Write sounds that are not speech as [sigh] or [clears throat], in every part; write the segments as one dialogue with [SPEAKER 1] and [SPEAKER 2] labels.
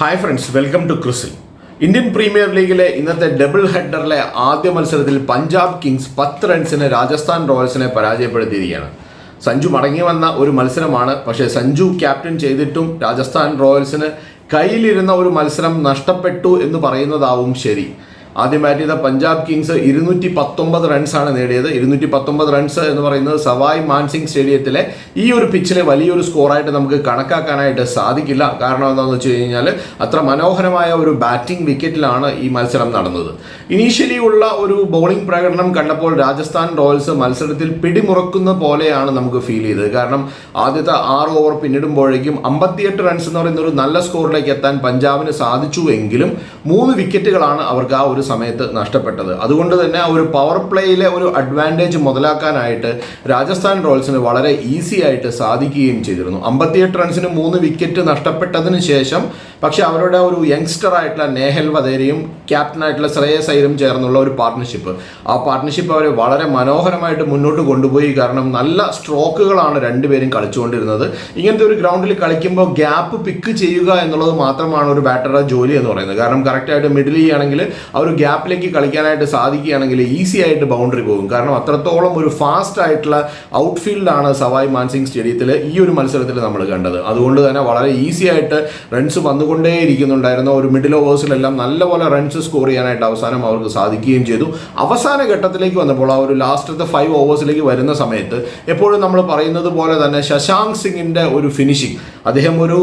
[SPEAKER 1] Hi friends welcome to ക്രിസിൽ Indian premier ലീഗിലെ ഇന്നത്തെ ഡബിൾ ഹെഡറിലെ ആദ്യ മത്സരത്തിൽ പഞ്ചാബ് കിങ്സ് പത്ത് റൺസിന് രാജസ്ഥാൻ റോയൽസിനെ പരാജയപ്പെടുത്തിയിരിക്കുകയാണ്. സഞ്ജു മടങ്ങി വന്ന ഒരു മത്സരമാണ്. പക്ഷേ സഞ്ജു ക്യാപ്റ്റൻ ചെയ്തിട്ടും രാജസ്ഥാൻ റോയൽസിന് കയ്യിലിരുന്ന ഒരു മത്സരം നഷ്ടപ്പെട്ടു എന്ന് പറയുന്നതാവും ശരി. ആദ്യം ബാറ്റ് ചെയ്ത പഞ്ചാബ് കിങ്സ് ഇരുന്നൂറ്റി പത്തൊമ്പത് റൺസാണ് നേടിയത്. ഇരുന്നൂറ്റി പത്തൊമ്പത് റൺസ് എന്ന് പറയുന്നത് സവായ് മാൻസിംഗ് സ്റ്റേഡിയത്തിലെ ഈ ഒരു പിച്ചിലെ വലിയൊരു സ്കോറായിട്ട് നമുക്ക് കണക്കാക്കാനായിട്ട് സാധിക്കില്ല. കാരണം എന്താണെന്ന് വെച്ച് കഴിഞ്ഞാൽ അത്ര മനോഹരമായ ഒരു ബാറ്റിംഗ് വിക്കറ്റിലാണ് ഈ മത്സരം നടന്നത്. ഇനീഷ്യലി ഉള്ള ഒരു ബൗളിംഗ് പ്രകടനം കണ്ടപ്പോൾ രാജസ്ഥാൻ റോയൽസ് മത്സരത്തിൽ പിടിമുറക്കുന്ന പോലെയാണ് നമുക്ക് ഫീൽ ചെയ്തത്. കാരണം ആദ്യത്തെ ആറ് ഓവർ പിന്നിടുമ്പോഴേക്കും അമ്പത്തിയെട്ട് റൺസ് എന്ന് പറയുന്ന ഒരു നല്ല സ്കോറിലേക്ക് എത്താൻ പഞ്ചാബിന് സാധിച്ചു എങ്കിലും മൂന്ന് വിക്കറ്റുകളാണ് അവർക്ക് ആ ഒരു സമയത്ത് നഷ്ടപ്പെട്ടത്. അതുകൊണ്ട് തന്നെ ഒരു പവർ പ്ലേയിലെ ഒരു അഡ്വാന്റേജ് മുതലാക്കാനായിട്ട് രാജസ്ഥാൻ റോയൽസിന് വളരെ ഈസി ആയിട്ട് സാധിക്കുകയും ചെയ്തിരുന്നു. അമ്പത്തിയെട്ട് റൺസിന് മൂന്ന് വിക്കറ്റ് നഷ്ടപ്പെട്ടതിന് ശേഷം പക്ഷേ അവരുടെ ഒരു യങ്സ്റ്റർ ആയിട്ടുള്ള നേഹൽ വധേരയും ക്യാപ്റ്റനായിട്ടുള്ള ശ്രേയസ് അയ്യരും ചേർന്നുള്ള ഒരു പാർട്ട്ണർഷിപ്പ് ആ പാർട്ട്ണർഷിപ്പ് അവരെ വളരെ മനോഹരമായിട്ട് മുന്നോട്ട് കൊണ്ടുപോയി. കാരണം നല്ല സ്ട്രോക്കുകളാണ് രണ്ടുപേരും കളിച്ചുകൊണ്ടിരുന്നത്. ഇങ്ങനത്തെ ഒരു ഗ്രൗണ്ടിൽ കളിക്കുമ്പോൾ ഗ്യാപ്പ് പിക്ക് ചെയ്യുക എന്നുള്ളത് മാത്രമാണ് ഒരു ബാറ്ററുടെ ജോലി എന്ന് പറയുന്നത്. കാരണം കറക്റ്റായിട്ട് മിഡിൽ ചെയ്യുകയാണെങ്കിൽ ആ ഒരു ഗ്യാപ്പിലേക്ക് കളിക്കാനായിട്ട് സാധിക്കുകയാണെങ്കിൽ ഈസി ആയിട്ട് ബൗണ്ടറി പോകും. കാരണം അത്രത്തോളം ഒരു ഫാസ്റ്റ് ആയിട്ടുള്ള ഔട്ട് ഔട്ട്ഫീൽഡാണ് സവായ് മാൻസിംഗ് സ്റ്റേഡിയത്തിൽ ഈ ഒരു മത്സരത്തിൽ നമ്മൾ കണ്ടത്. അതുകൊണ്ട് തന്നെ വളരെ ഈസി ആയിട്ട് റൺസ് വന്നുകൊണ്ടേയിരിക്കുന്നുണ്ടായിരുന്ന ഒരു മിഡിൽ ഓവേഴ്സിലെല്ലാം നല്ലപോലെ റൺസ് സ്കോർ ചെയ്യാനായിട്ട് അവസാനം അവർക്ക് സാധിക്കുകയും ചെയ്തു. അവസാന ഘട്ടത്തിലേക്ക് വന്നപ്പോൾ ആ ഒരു ലാസ്റ്റത്തെ ഫൈവ് ഓവേഴ്സിലേക്ക് വരുന്ന സമയത്ത് എപ്പോഴും നമ്മൾ പറയുന്നത് പോലെ തന്നെ ശശാങ്ക് സിംഗിന്റെ ഒരു ഫിനിഷിംഗ് അദ്ദേഹം ഒരു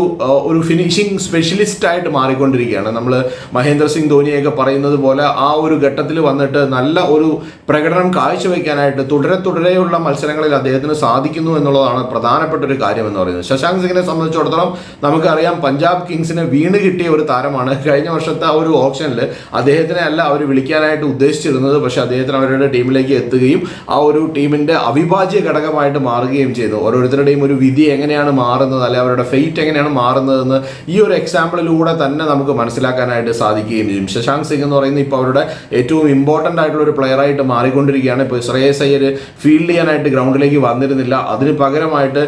[SPEAKER 1] ഒരു ഫിനിഷിംഗ് സ്പെഷ്യലിസ്റ്റ് ആയിട്ട് മാറിക്കൊണ്ടിരിക്കുകയാണ്. നമ്മൾ മഹേന്ദ്ര സിംഗ് ധോനിയൊക്കെ പറയുന്നത് പോലെ ആ ഒരു ഘട്ടത്തിൽ വന്നിട്ട് നല്ല ഒരു പ്രകടനം കാഴ്ചവെക്കാനായിട്ട് തുടരെ തുടരെയുള്ള മത്സരങ്ങളിൽ അദ്ദേഹത്തിന് സാധിക്കുന്നു എന്നുള്ളതാണ് പ്രധാനപ്പെട്ട ഒരു കാര്യം എന്ന് പറയുന്നത്. ശശാങ്ക് സിംഗിനെ സംബന്ധിച്ചിടത്തോളം നമുക്കറിയാം പഞ്ചാബ് കിങ്സിന് വീണ് കിട്ടിയ ഒരു താരമാണ്. കഴിഞ്ഞ വർഷത്തെ ആ ഒരു ഓപ്ഷനിൽ അദ്ദേഹത്തിനെ അല്ല അവർ വിളിക്കാനായിട്ട് ഉദ്ദേശിച്ചിരുന്നത് പക്ഷേ അദ്ദേഹത്തിന് അവരുടെ ടീമിലേക്ക് എത്തുകയും ആ ഒരു ടീമിന്റെ അവിഭാജ്യ ഘടകമായിട്ട് മാറുകയും ചെയ്തു. ഓരോരുത്തരുടെയും ഒരു വിധി എങ്ങനെയാണ് മാറുന്നത് അല്ലെ അവരുടെ ഫെയ്റ്റ് എങ്ങനെയാണ് മാറുന്നതെന്ന് ഈ ഒരു എക്സാമ്പിളിലൂടെ തന്നെ നമുക്ക് മനസ്സിലാക്കാനായിട്ട് സാധിക്കുകയും ചെയ്യും. ശശാങ്ക് സിംഗ് എന്ന് പറയുന്നത് ഇപ്പോൾ അവരുടെ ഏറ്റവും ഇമ്പോർട്ടന്റ് ആയിട്ടുള്ള ഒരു പ്ലെയറായിട്ട് മാറിക്കൊണ്ടിരിക്കുകയാണ്. ഇപ്പോൾ ശ്രേയസ് അയ്യർ ഫീൽഡ് ചെയ്യാനായിട്ട് ഗ്രൗണ്ടിലേക്ക് വന്നിരുന്നില്ല. അതിന് പകരമായിട്ട്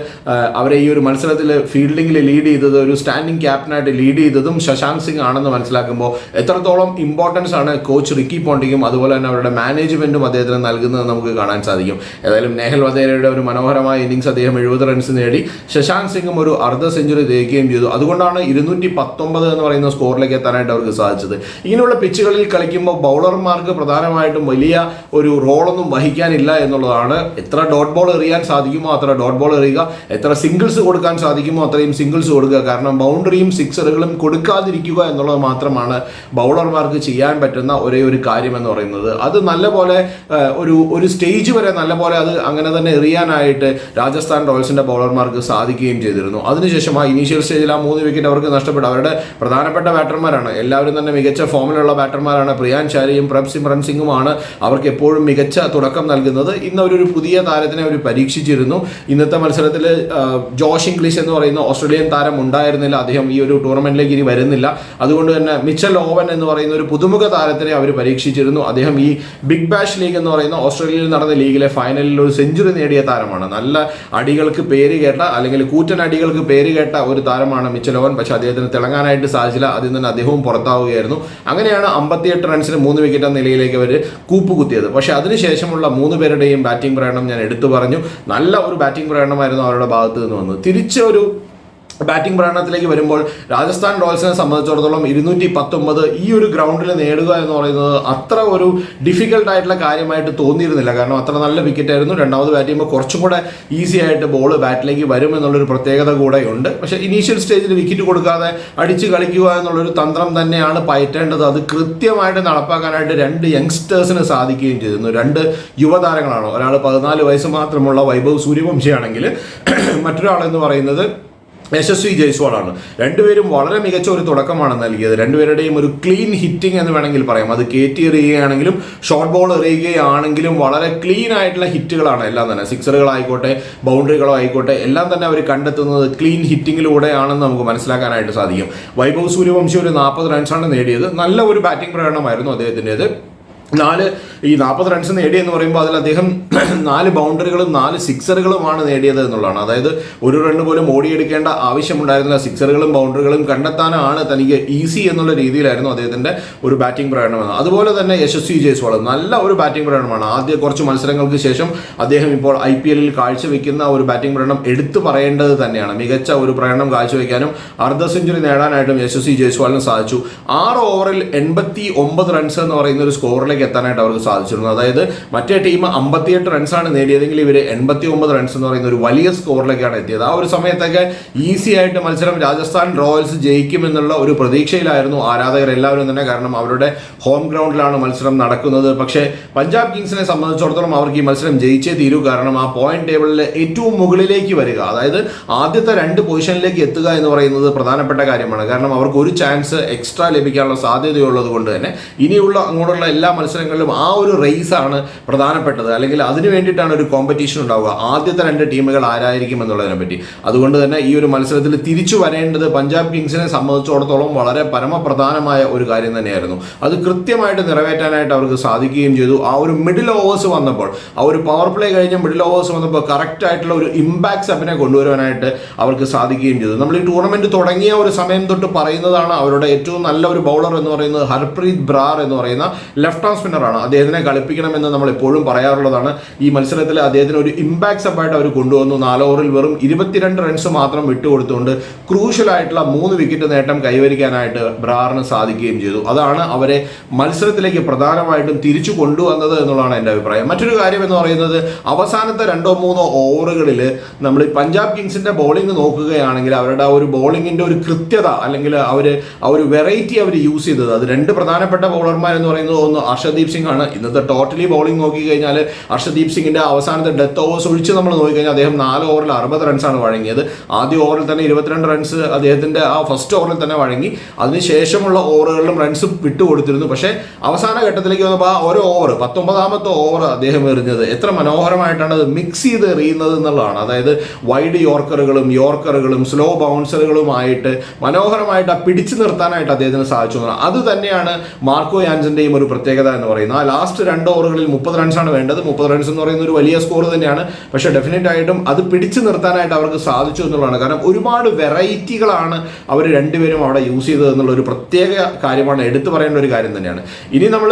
[SPEAKER 1] അവരെ ഈ ഒരു മത്സരത്തിൽ ഫീൽഡിങ്ങിൽ ലീഡ് ചെയ്തത് ഒരു സ്റ്റാൻഡിംഗ് ക്യാപ്റ്റനായിട്ട് ലീഡ് ചെയ്തതും ശശാന്ത് സിംഗ് ആണെന്ന് മനസ്സിലാക്കുമ്പോൾ എത്രത്തോളം ഇമ്പോർട്ടൻസ് ആണ് കോച്ച് റിക്കി പോണ്ടിങ്ങും അതുപോലെ തന്നെ അവരുടെ മാനേജ്മെന്റും അദ്ദേഹത്തിന് നൽകുന്നത് നമുക്ക് കാണാൻ സാധിക്കും. ഏതായാലും നെഹൽ വധേരയുടെ ഒരു മനോഹരമായ ഇന്നിങ്സ് അദ്ദേഹം എഴുപത് റൺസ് നേടി. ശശാന്ത് സിംഗും ഒരു അർദ്ധ സെഞ്ചുറി തേക്കുകയും ചെയ്തു. അതുകൊണ്ടാണ് ഇരുന്നൂറ്റി പത്തൊമ്പത് എന്ന് പറയുന്ന സ്കോറിലേക്ക് എത്താനായിട്ട് അവർക്ക് സാധിച്ചത്. ഇങ്ങനെയുള്ള പിച്ചുകളിൽ കളിക്കുമ്പോൾ ബൗളർമാർക്ക് പ്രധാനമായിട്ടും വലിയ ഒരു റോളൊന്നും വഹിക്കാനില്ല എന്നുള്ളതാണ്. എത്ര ഡോട്ട് ബോൾ എറിയാൻ സാധിക്കുമോ അത്ര ഡോട്ട് ബോൾ എറിയുക. എത്ര സിംഗിൾസ് കൊടുക്കാൻ സാധിക്കുമോ അത്രയും സിംഗിൾസ് കൊടുക്കുക. കാരണം ബൗണ്ടറിയും സിക്സറുകളും കൊടുക്കാതിരിക്കുക എന്നുള്ളത് മാത്രമാണ് ബൗളർമാർക്ക് ചെയ്യാൻ പറ്റുന്ന ഒരേ ഒരു കാര്യം എന്ന് പറയുന്നത്. അത് നല്ലപോലെ ഒരു ഒരു സ്റ്റേജ് വരെ നല്ലപോലെ അത് അങ്ങനെ തന്നെ എറിയാനായിട്ട് രാജസ്ഥാൻ റോയൽസിന്റെ ബൗളർമാർക്ക് സാധിക്കുകയും ചെയ്തിരുന്നു. അതിനുശേഷം ആ ഇനീഷ്യൽ സ്റ്റേജിൽ ആ മൂന്ന് വിക്കറ്റ് അവർക്ക് നഷ്ടപ്പെട്ടു. അവരുടെ പ്രധാനപ്പെട്ട ബാറ്റർമാരാണ്. എല്ലാവരും തന്നെ മികച്ച ഫോമിലുള്ള ബാറ്റർമാരാണ്. പ്രിയാൻ ചാരിയും പ്രഭ് സിമ്രൻ സിംഗുമാണ് അവർക്ക് എപ്പോഴും മികച്ച തുടക്കം നൽകുന്നത്. ഇന്ന് അവരൊരു പുതിയ താരത്തിനെ അവർ പരീക്ഷിച്ചിരുന്നു. ഇന്നത്തെ മത്സരത്തിൽ ജോഷ് ഇംഗ്ലീഷ് എന്ന് പറയുന്ന ഓസ്ട്രേലിയൻ താരം ഉണ്ടായിരുന്നില്ല. അദ്ദേഹം ഈ ഒരു ടൂർണമെന്റിലേക്ക് ഇനി വരുന്നില്ല. അതുകൊണ്ട് തന്നെ മിച്ചൽ ഓവൻ എന്ന് പറയുന്ന ഒരു പുതുമുഖ താരത്തിനെ അവർ പരീക്ഷിച്ചിരുന്നു. അദ്ദേഹം ഈ ബിഗ് ബാഷ് ലീഗ് എന്ന് പറയുന്ന ഓസ്ട്രേലിയയിൽ നടന്ന ലീഗിലെ ഫൈനലിൽ ഒരു സെഞ്ചുറി നേടിയ താരമാണ്. നല്ല അടികൾക്ക് പേര് കേട്ട അല്ലെങ്കിൽ കൂറ്റൻ അടികൾക്ക് പേര് കേട്ട ഒരു താരമാണ് മിച്ചൽ ഓവൻ. പക്ഷേ അദ്ദേഹത്തിന് തിളങ്ങാനായിട്ട് സാധിച്ചില്ല. അതിൽ നിന്ന് അദ്ദേഹവും പുറത്താവുകയായിരുന്നു. അങ്ങനെയാണ് അമ്പത്തിയെട്ട് റൺസിന് മൂന്ന് വിക്കറ്റ് എന്ന നിലയിലേക്ക് അവർ കൂപ്പുകുത്തിയത്. പക്ഷേ അതിനുശേഷമുള്ള മൂന്ന് പേരുടെയും ബാറ്റിംഗ് പ്രകടനം ഞാൻ എടുത്തു പറഞ്ഞു. നല്ല ഒരു ബാറ്റിംഗ് പ്രകടനമായിരുന്നു അവരുടെ ഭാഗത്ത് നിന്ന് വന്നത്. തിരിച്ച് ഒരു ബാറ്റിംഗ് പ്രകടനത്തിലേക്ക് വരുമ്പോൾ രാജസ്ഥാൻ റോയൽസിനെ സംബന്ധിച്ചിടത്തോളം ഇരുന്നൂറ്റി പത്തൊമ്പത് ഈ ഒരു ഗ്രൗണ്ടിൽ നേടുക എന്ന് പറയുന്നത് അത്ര ഒരു ഡിഫിക്കൽട്ട് ആയിട്ടുള്ള കാര്യമായിട്ട് തോന്നിയിരുന്നില്ല. കാരണം അത്ര നല്ല വിക്കറ്റ് ആയിരുന്നു. രണ്ടാമത് ബാറ്റ് ചെയ്യുമ്പോൾ കുറച്ചും കൂടെ ഈസി ആയിട്ട് ബോൾ ബാറ്റിലേക്ക് വരും എന്നുള്ളൊരു പ്രത്യേകത കൂടെ ഉണ്ട്. പക്ഷേ ഇനീഷ്യൽ സ്റ്റേജിൽ വിക്കറ്റ് കൊടുക്കാതെ അടിച്ച് കളിക്കുക എന്നുള്ളൊരു തന്ത്രം തന്നെയാണ് പയറ്റേണ്ടത്. അത് കൃത്യമായിട്ട് നടപ്പാക്കാനായിട്ട് രണ്ട് യങ്സ്റ്റേഴ്സിന് സാധിക്കുകയും ചെയ്തിരുന്നു രണ്ട് യുവതാരങ്ങളാണ്. ഒരാൾ പതിനാല് വയസ്സ് മാത്രമുള്ള വൈഭവ് സൂര്യവംശിയാണെങ്കിൽ മറ്റൊരാളെന്ന് പറയുന്നത് യശസ്വി ജയ്സ്വാളാണ്. രണ്ടുപേരും വളരെ മികച്ച ഒരു തുടക്കമാണ് നൽകിയത്. രണ്ടുപേരുടെയും ഒരു ക്ലീൻ ഹിറ്റിംഗ് എന്ന് വേണമെങ്കിൽ പറയാം. അത് കയറ്റി എറിയുകയാണെങ്കിലും ഷോർട്ട് ബോൾ എറിയുകയാണെങ്കിലും വളരെ ക്ലീൻ ആയിട്ടുള്ള ഹിറ്റുകളാണ് എല്ലാം തന്നെ. സിക്സറുകളായിക്കോട്ടെ ബൗണ്ടറികളോ ആയിക്കോട്ടെ എല്ലാം തന്നെ അവർ കണ്ടെത്തുന്നത് ക്ലീൻ ഹിറ്റിങ്ങിലൂടെയാണെന്ന് നമുക്ക് മനസ്സിലാക്കാനായിട്ട് സാധിക്കും. വൈഭവ് സൂര്യവംശി ഒരു നാൽപ്പത് റൺസാണ് നേടിയത്. നല്ല ഒരു ബാറ്റിംഗ് പ്രകടനമായിരുന്നു അദ്ദേഹത്തിന്റെത്. നാല് ഈ നാൽപ്പത് റൺസ് നേടിയെന്ന് പറയുമ്പോൾ അതിൽ അദ്ദേഹം [clears throat] നാല് ബൗണ്ടറികളും നാല് സിക്സറുകളുമാണ് നേടിയത് എന്നുള്ളതാണ്. അതായത് ഒരു റണ്ണ് പോലും ഓടിയെടുക്കേണ്ട ആവശ്യമുണ്ടായിരുന്നില്ല. സിക്സറുകളും ബൗണ്ടറികളും കണ്ടെത്താനാണ് തനിക്ക് ഈസി എന്നുള്ള രീതിയിലായിരുന്നു അദ്ദേഹത്തിന്റെ ഒരു ബാറ്റിംഗ് പ്രകടനം അതുപോലെ തന്നെ യശസ്വി ജയ്സ്വാൾ നല്ല ഒരു ബാറ്റിംഗ് പ്രകടനമാണ്. ആദ്യ കുറച്ച് മത്സരങ്ങൾക്ക് ശേഷം അദ്ദേഹം ഇപ്പോൾ ഐ പി എല്ലിൽ കാഴ്ചവെക്കുന്ന ഒരു ബാറ്റിംഗ് പ്രകടനം എടുത്തു പറയേണ്ടത് തന്നെയാണ്. മികച്ച ഒരു പ്രകടനം കാഴ്ചവെക്കാനും അർദ്ധ സെഞ്ചുറി നേടാനായിട്ടും യശസ്വി ജയ്സ്വാളിന് സാധിച്ചു. ആറ് ഓവറിൽ എൺപത്തി ഒമ്പത് റൺസ് എന്ന് പറയുന്ന ഒരു സ്കോറിലേക്ക് എത്താനായിട്ട് അവർക്ക് സാധിച്ചിരുന്നു അതായത് മറ്റേ ടീം അമ്പത്തിയെട്ട് റൺസാണ് നേടിയതെങ്കിൽ ഇവർ എൺപത്തി ഒമ്പത് റൺസ് എന്ന് പറയുന്ന ഒരു വലിയ സ്കോറിലേക്കാണ് എത്തിയത്. ആ ഒരു സമയത്തൊക്കെ ഈസി ആയിട്ട് മത്സരം രാജസ്ഥാൻ റോയൽസ് ജയിക്കുമെന്നുള്ള ഒരു പ്രതീക്ഷയിലായിരുന്നു ആരാധകർ എല്ലാവരും തന്നെ. കാരണം അവരുടെ ഹോം ഗ്രൗണ്ടിലാണ് മത്സരം നടക്കുന്നത്. പക്ഷേ പഞ്ചാബ് കിങ്സിനെ സംബന്ധിച്ചിടത്തോളം അവർക്ക് ഈ മത്സരം ജയിച്ചേ തീരൂ. കാരണം ആ പോയിന്റ് ടേബിളിൽ ഏറ്റവും മുകളിലേക്ക് വരിക അതായത് ആദ്യത്തെ രണ്ട് പൊസിഷനിലേക്ക് എത്തുക എന്ന് പറയുന്നത് പ്രധാനപ്പെട്ട കാര്യമാണ്. കാരണം അവർക്ക് ഒരു ചാൻസ് എക്സ്ട്രാ ലഭിക്കാനുള്ള സാധ്യതയുള്ളത് കൊണ്ട് തന്നെ ഇനിയുള്ള അങ്ങോട്ടുള്ള എല്ലാ മത്സരങ്ങളിലും ആ ഒരു റേസാണ് പ്രധാനപ്പെട്ടത്. അല്ലെങ്കിൽ അതിന് വേണ്ടിയിട്ടാണ് ഒരു കോമ്പറ്റീഷൻ ഉണ്ടാവുക. ആദ്യത്തെ രണ്ട് ടീമുകൾ ആരായിരിക്കും എന്നുള്ളതിനെ പറ്റി. അതുകൊണ്ട് തന്നെ ഈ ഒരു മത്സരത്തിൽ തിരിച്ചു വരേണ്ടത് പഞ്ചാബ് കിങ്സിനെ സംബന്ധിച്ചിടത്തോളം വളരെ പരമപ്രധാനമായ ഒരു കാര്യം തന്നെയായിരുന്നു. അത് കൃത്യമായിട്ട് നിറവേറ്റാനായിട്ട് അവർക്ക് സാധിക്കുകയും ചെയ്തു. ആ ഒരു മിഡിൽ ഓവേഴ്സ് വന്നപ്പോൾ ആ ഒരു പവർ പ്ലേ കഴിഞ്ഞ മിഡിൽ ഓവേഴ്സ് വന്നപ്പോൾ കറക്റ്റ് ആയിട്ടുള്ള ഒരു ഇമ്പാക്ട് സെപ്പിനെ കൊണ്ടുവരാനായിട്ട് അവർക്ക് സാധിക്കുകയും ചെയ്തു. നമ്മൾ ഈ ടൂർണമെന്റ് തുടങ്ങിയ ഒരു സമയം തൊട്ട് പറയുന്നതാണ് അവരുടെ ഏറ്റവും നല്ല ഒരു ബൗളർ എന്ന് പറയുന്നത് ഹർപ്രീത് ബ്രാർ എന്ന് പറയുന്ന ലെഫ്റ്റ് ആം സ്പിന്നറാണ് അദ്ദേഹത്തിനെ കളിപ്പിക്കണമെന്ന് നമ്മൾ എപ്പോഴും പറയാറുള്ളതാണ്. ഈ മത്സരത്തിൽ അദ്ദേഹത്തിന് ഒരു ഇമ്പാക്ട് സബായിട്ട് അവർ കൊണ്ടുവന്നു. നാല് ഓവറിൽ വെറും ഇരുപത്തിരണ്ട് റൺസ് മാത്രം വിട്ടുകൊടുത്തുകൊണ്ട് ക്രൂഷ്യലായിട്ടുള്ള മൂന്ന് വിക്കറ്റ് നേട്ടം കൈവരിക്കാനായിട്ട് ബ്രാറിന് സാധിക്കുകയും ചെയ്തു. അതാണ് അവരെ മത്സരത്തിലേക്ക് പ്രധാനമായിട്ടും തിരിച്ചു കൊണ്ടുവന്നത് എന്നുള്ളതാണ് എന്റെ അഭിപ്രായം. മറ്റൊരു കാര്യം എന്ന് പറയുന്നത് അവസാനത്തെ രണ്ടോ മൂന്നോ ഓവറുകളിൽ നമ്മൾ പഞ്ചാബ് കിങ്സിന്റെ ബോളിംഗ് നോക്കുകയാണെങ്കിൽ അവരുടെ ആ ഒരു ബോളിങ്ങിന്റെ ഒരു കൃത്യത അല്ലെങ്കിൽ അവർ ആ ഒരു വെറൈറ്റി അവർ യൂസ് ചെയ്തത്. അത് രണ്ട് പ്രധാനപ്പെട്ട ബോളർമാർ എന്ന് പറയുന്നത് ഒന്ന് അർഷദീപ് സിംഗ് ആണ്. ഇന്നത്തെ ടോട്ടലി ബോളിംഗ് നോക്കി കഴിഞ്ഞാൽ അർഷദീപ് സിംഗിന്റെ അവസാനത്തെ ഡെത്ത് ഓവേഴ്സ് ഒഴിച്ച് നമ്മൾ നോക്കിക്കഴിഞ്ഞാൽ അദ്ദേഹം നാല് ഓവറിൽ അറുപത് റൺസാണ് വഴങ്ങിയത്. ആദ്യ ഓവറിൽ തന്നെ ഇരുപത്തിരണ്ട് റൺസ് അദ്ദേഹത്തിന്റെ ആ ഫസ്റ്റ് ഓവറിൽ തന്നെ വഴങ്ങി. അതിനുശേഷമുള്ള ഓവറുകളിലും റൺസ് വിട്ടുകൊടുത്തിരുന്നു പക്ഷേ അവസാന ഘട്ടത്തിലേക്ക് വന്നപ്പോൾ ആ ഒരു ഓവർ പത്തൊമ്പതാമത്തെ ഓവർ അദ്ദേഹം എറിഞ്ഞത്. എത്ര മനോഹരമായിട്ടാണ് അത് മിക്സ് ചെയ്ത് എറിയുന്നത് എന്നുള്ളതാണ്. അതായത് വൈഡ് യോർക്കറുകളും യോർക്കറുകളും സ്ലോ ബൗൺസറുകളുമായിട്ട് മനോഹരമായിട്ട് പിടിച്ചു നിർത്താനായിട്ട് അദ്ദേഹത്തിന് സാധിച്ചു. അത് തന്നെയാണ് മാർക്കോ യാൻസന്റെയും ഒരു പ്രത്യേകത എന്ന് പറയുന്നത് ആ ലാസ്റ്റ് രണ്ട് ഓവറുകളിൽ മുപ്പത് റൺസാണ് വേണ്ടത്. മുപ്പത് റൺസ് എന്ന് പറയുന്ന ഒരു വലിയ സ്കോർ തന്നെയാണ്. പക്ഷേ ഡെഫിനറ്റ് ആയിട്ടും അത് പിടിച്ചു നിർത്താനായിട്ട് അവർക്ക് സാധിച്ചു എന്നുള്ളതാണ്. കാരണം ഒരുപാട് വെറൈറ്റികളാണ് അവർ രണ്ടുപേരും അവിടെ യൂസ് ചെയ്തത് എന്നുള്ള ഒരു പ്രത്യേക കാര്യമാണ് എടുത്തു പറയേണ്ട ഒരു കാര്യം തന്നെയാണ്. ഇനി നമ്മൾ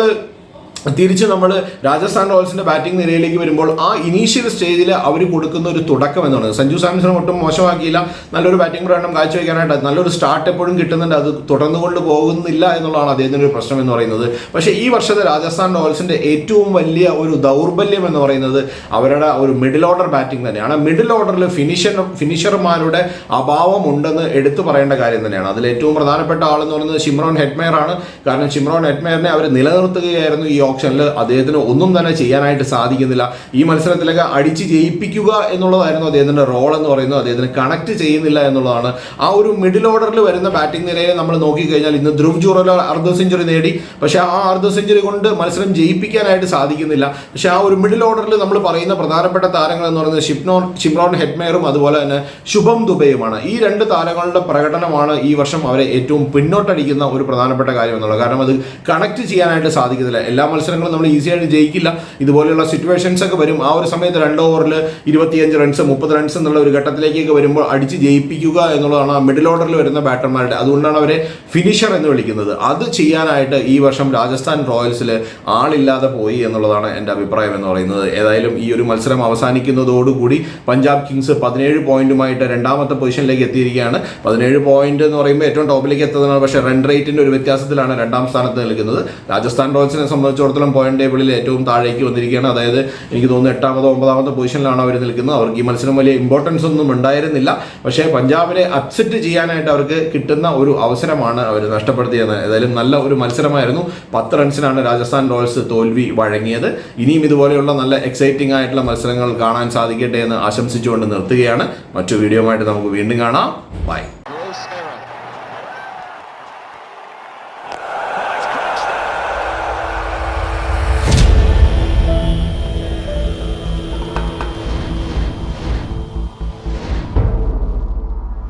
[SPEAKER 1] തിരിച്ച് നമ്മൾ രാജസ്ഥാൻ റോയൽസിന്റെ ബാറ്റിംഗ് നിരയിലേക്ക് വരുമ്പോൾ ആ ഇനീഷ്യൽ സ്റ്റേജിൽ അവർ കൊടുക്കുന്ന ഒരു തുടക്കം എന്ന് പറയുന്നത് സഞ്ജു സാംസൺ ഒട്ടും മോശമാക്കിയില്ല. നല്ലൊരു ബാറ്റിംഗ് പ്രകടനം കാഴ്ചവെക്കാനായിട്ട് നല്ലൊരു സ്റ്റാർട്ട് എപ്പോഴും കിട്ടുന്നുണ്ട്. അത് തുടർന്നുകൊണ്ട് പോകുന്നില്ല എന്നുള്ളതാണ് അദ്ദേഹത്തിന്റെ ഒരു പ്രശ്നം എന്ന് പറയുന്നത്. പക്ഷേ ഈ വർഷത്തെ രാജസ്ഥാൻ റോയൽസിന്റെ ഏറ്റവും വലിയ ഒരു ദൗർബല്യം എന്ന് പറയുന്നത് അവരുടെ ഒരു മിഡിൽ ഓർഡർ ബാറ്റിംഗ് തന്നെയാണ്. മിഡിൽ ഓർഡറിൽ ഫിനിഷർ ഫിനിഷർമാരുടെ അഭാവം ഉണ്ടെന്ന് എടുത്തു പറയേണ്ട കാര്യം തന്നെയാണ്. അതിൽ ഏറ്റവും പ്രധാനപ്പെട്ട ആളെന്ന് പറയുന്നത് ഷിമ്രോൺ ഹെഡ്മെയർ ആണ് കാരണം ഷിമ്രോൺ ഹെഡ്മെയറിനെ അവർ നിലനിർത്തുകയായിരുന്നു ഈ ഓപ്ഷനിൽ അദ്ദേഹത്തിന് ഒന്നും തന്നെ ചെയ്യാനായിട്ട് സാധിക്കുന്നില്ല. ഈ മത്സരത്തിലൊക്കെ അടിച്ച് ജയിപ്പിക്കുക എന്നുള്ളതായിരുന്നു അദ്ദേഹത്തിന്റെ റോൾ എന്ന് പറയുന്നത്. അദ്ദേഹത്തിന് കണക്ട് ചെയ്യുന്നില്ല എന്നുള്ളതാണ്. ആ ഒരു മിഡിൽ ഓർഡറിൽ വരുന്ന ബാറ്റിംഗ് നിലയെ നമ്മൾ നോക്കിക്കഴിഞ്ഞാൽ ഇന്ന് ധ്രുവ് ജൂറല അർദ്ധ സെഞ്ചുറി നേടി. പക്ഷേ ആ അർദ്ധ സെഞ്ചുറി കൊണ്ട് മത്സരം ജയിപ്പിക്കാനായിട്ട് സാധിക്കുന്നില്ല. പക്ഷേ ആ ഒരു മിഡിൽ ഓർഡറിൽ നമ്മൾ പറയുന്ന പ്രധാനപ്പെട്ട താരങ്ങൾ എന്ന് പറയുന്നത് ഷിപ്നോൺ ഷിംറോൺ ഹെഡ്മേറും അതുപോലെ തന്നെ ശുഭം ദുബൈയുമാണ്. ഈ രണ്ട് താരങ്ങളുടെ പ്രകടനമാണ് ഈ വർഷം അവരെ ഏറ്റവും പിന്നോട്ടടിക്കുന്ന ഒരു പ്രധാനപ്പെട്ട കാര്യം എന്നുള്ളത്. കാരണം അത് കണക്ട് ചെയ്യാനായിട്ട് സാധിക്കുന്നില്ല. എല്ലാ മത്സരങ്ങളും നമ്മൾ ഈസി ആയിട്ട് ജയിക്കില്ല. ഇതുപോലെയുള്ള സിറ്റുവേഷൻസ് ഒക്കെ വരും. ആ ഒരു സമയത്ത് രണ്ട് ഓവറിൽ ഇരുപത്തിയഞ്ച് റൺസ് മുപ്പത് റൺസ് എന്നുള്ള ഒരു ഘട്ടത്തിലേക്കൊക്കെ വരുമ്പോൾ അടിച്ച് ജയിപ്പിക്കുക എന്നുള്ളതാണ് ആ മിഡിൽ ഓർഡറിൽ വരുന്ന ബാറ്റർമാരുടെ അതുകൊണ്ടാണ് അവരെ ഫിനിഷർ എന്ന് വിളിക്കുന്നത്. അത് ചെയ്യാനായിട്ട് ഈ വർഷം രാജസ്ഥാൻ റോയൽസിൽ ആളില്ലാതെ പോയി എന്നുള്ളതാണ് എന്റെ അഭിപ്രായം എന്ന് പറയുന്നത്. ഏതായാലും ഈ ഒരു മത്സരം അവസാനിക്കുന്നതോടുകൂടി പഞ്ചാബ് കിങ്സ് പതിനേഴ് പോയിന്റുമായിട്ട് രണ്ടാമത്തെ പൊസിഷനിലേക്ക് എത്തിയിരിക്കുകയാണ്. പതിനേഴ് പോയിന്റ് എന്ന് പറയുമ്പോൾ ഏറ്റവും ടോപ്പിലേക്ക് എത്തുന്നതാണ്. പക്ഷേ റൺ റേറ്റിന്റെ ഒരു വ്യത്യാസത്തിലാണ് രണ്ടാം സ്ഥാനത്ത് നിൽക്കുന്നത്. രാജസ്ഥാൻ റോയൽസിനെ സംബന്ധിച്ചിടത്തോളം പോയിന്റ് ടേബിളിൽ ഏറ്റവും താഴേക്ക് വന്നിരിക്കുകയാണ്. അതായത് എനിക്ക് തോന്നുന്നു എട്ടാമതോ ഒമ്പതാമത്തെ പൊസിഷനിലാണ് അവർ നിൽക്കുന്നത്. അവർക്ക് ഈ മത്സരം വലിയ ഇമ്പോർട്ടൻസ് ഒന്നും ഉണ്ടായിരുന്നില്ല. പക്ഷേ പഞ്ചാബിനെ അപ്സെറ്റ് ചെയ്യാനായിട്ട് അവർക്ക് കിട്ടുന്ന ഒരു അവസരമാണ് അവർ നഷ്ടപ്പെടുത്തിയത്. ഏതായാലും നല്ല ഒരു മത്സരമായിരുന്നു. പത്ത് റൺസിനാണ് രാജസ്ഥാൻ റോയൽസ് തോൽവി വഴങ്ങിയത്. ഇനിയും ഇതുപോലെയുള്ള നല്ല എക്സൈറ്റിംഗ് ആയിട്ടുള്ള മത്സരങ്ങൾ കാണാൻ സാധിക്കട്ടെ എന്ന് ആശംസിച്ചുകൊണ്ട് നിർത്തുകയാണ്. മറ്റു വീഡിയോ നമുക്ക് വീണ്ടും കാണാം. ബൈ